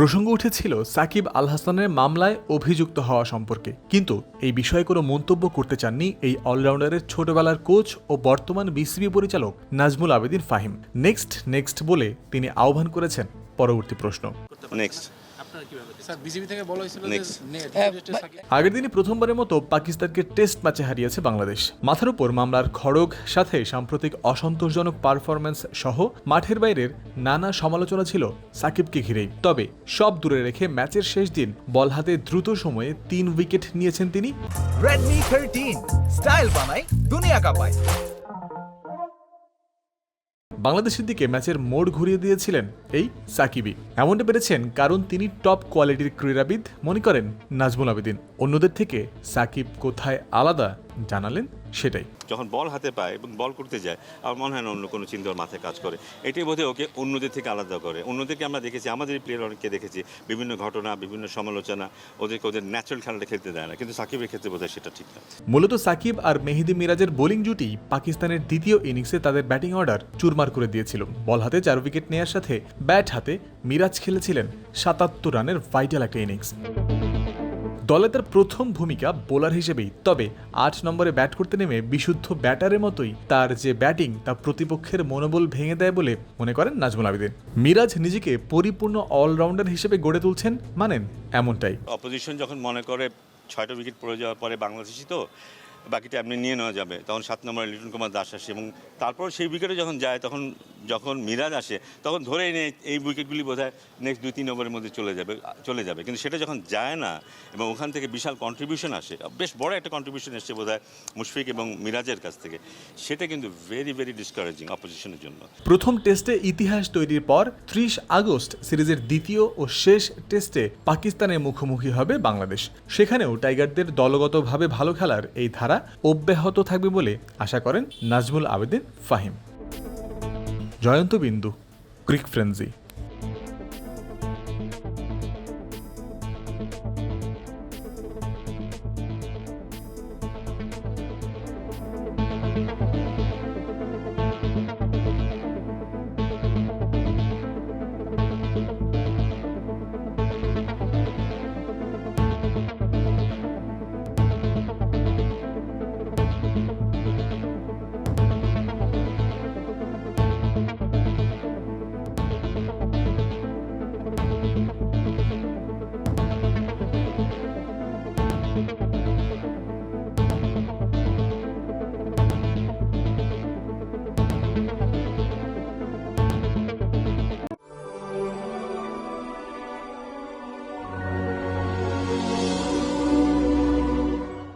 প্রসঙ্গ উঠেছিল সাকিব আল হাসানের মামলায় অভিযুক্ত হওয়া সম্পর্কে। কিন্তু এই বিষয়ে কোনো মন্তব্য করতে চাননি এই অলরাউন্ডারের ছোটবেলার কোচ ও বর্তমান বিসিবি পরিচালক নাজমুল আবেদিন ফাহিম। নেক্সট নেক্সট বলে তিনি আহ্বান করেছেন পরবর্তী প্রশ্ন। নেক্সট আগের দিনই প্রথমবারের মতো পাকিস্তানকে টেস্ট ম্যাচে হারিয়েছে বাংলাদেশ। মাথার উপর মামলার খড়গ সাথে সাম্প্রতিক অসন্তোষজনক পারফরম্যান্স সহ মাঠের বাইরের নানা সমালোচনা ছিল সাকিবকে ঘিরেই। তবে সব দূরে রেখে ম্যাচের শেষ দিন বল হাতে দ্রুত সময়ে তিন উইকেট নিয়েছেন তিনি। Redmi 13 স্টাইল বানাই দুনিয়া কাঁপায়। বাংলাদেশের দিকে ম্যাচের মোড় ঘুরিয়ে দিয়েছিলেন এই সাকিবি এমনটা পেরেছেন কারণ তিনি টপ কোয়ালিটির ক্রীড়াবিদ মনে করেন নাজমুল আবেদিন। অন্যদের থেকে সাকিব কোথায় আলাদা জানালেন সেটাই। যখন বল হাতে পায় এবং বল করতে যায় আমার মনে হয় না অন্য কোনো চিন্তা ওর মাথায় কাজ করে। এটাই বোধহয় ওকে অন্যদের থেকে আলাদা করে। অন্যদেরকে আমরা দেখেছি আমাদের প্লেয়ার অনেককে দেখেছি বিভিন্ন ঘটনা বিভিন্ন সমালোচনা ওদেরকে ওদের ন্যাচারাল খেলাটা খেলতে দেয় না। কিন্তু সাকিবের ক্ষেত্রে বোধহয় সেটা ঠিক না। মূলত সাকিব আর মেহেদি মিরাজের বোলিং জুটি পাকিস্তানের দ্বিতীয় ইনিংসে তাদের ব্যাটিং অর্ডার চুরমার করে দিয়েছিল। বল হাতে চার উইকেট নেয়ার সাথে ব্যাট হাতে মিরাজ খেলেছিলেন সাতাত্তর রানের ভাইটাল একটা ইনিংস দলে তার প্রথম ভূমিকা বোলার হিসেবেই, তবে আট নম্বরে ব্যাট করতে নেমে বিশুদ্ধ ব্যাটারের মতোই তার যে ব্যাটিং তা প্রতিপক্ষের মনোবল ভেঙে দেয় বলে মনে করেন নাজমুল আবেদিন মিরাজ নিজেকে পরিপূর্ণ অলরাউন্ডার হিসেবে গড়ে তুলছেন মানেন এমনটাই। অপোজিশন যখন মনে করে ছয়টা উইকেট পড়ে যাওয়ার পরে বাংলাদেশি তো, বাকিটা এমনি নিয়ে নেওয়া যাবে, তখন সাত নম্বরে লিটন কুমার দাস আসে এবং তারপর সেই উইকেটে যখন যায় তখন যখন মিরাজ আসে, তখন ধরে এনে এই উইকেটগুলি বোধ হয় নেক্সট দুই, তিন ওভারের মধ্যে চলে যাবে চলে যাবে। কিন্তু সেটা যখন যায় না এবং ওখান থেকে বিশাল কন্ট্রিবিউশন আসে, বেশ বড় একটা কন্ট্রিবিউশন এসছে বোধ মুশফিক এবং মিরাজের কাছ থেকে, সেটা কিন্তু ভেরি ভেরি ডিসকারেজিং অপোজিশনের জন্য। প্রথম টেস্টে ইতিহাস তৈরির পর ত্রিশ আগস্ট সিরিজের দ্বিতীয় ও শেষ টেস্টে পাকিস্তানের মুখোমুখি হবে বাংলাদেশ। সেখানেও টাইগারদের দলগতভাবে ভালো খেলার এই ধারা অব্যাহত থাকবে বলে আশা করেন নাজমুল আবেদিন ফাহিম। জয়ন্ত বিন্দু ক্রিক ফ্রেন্সি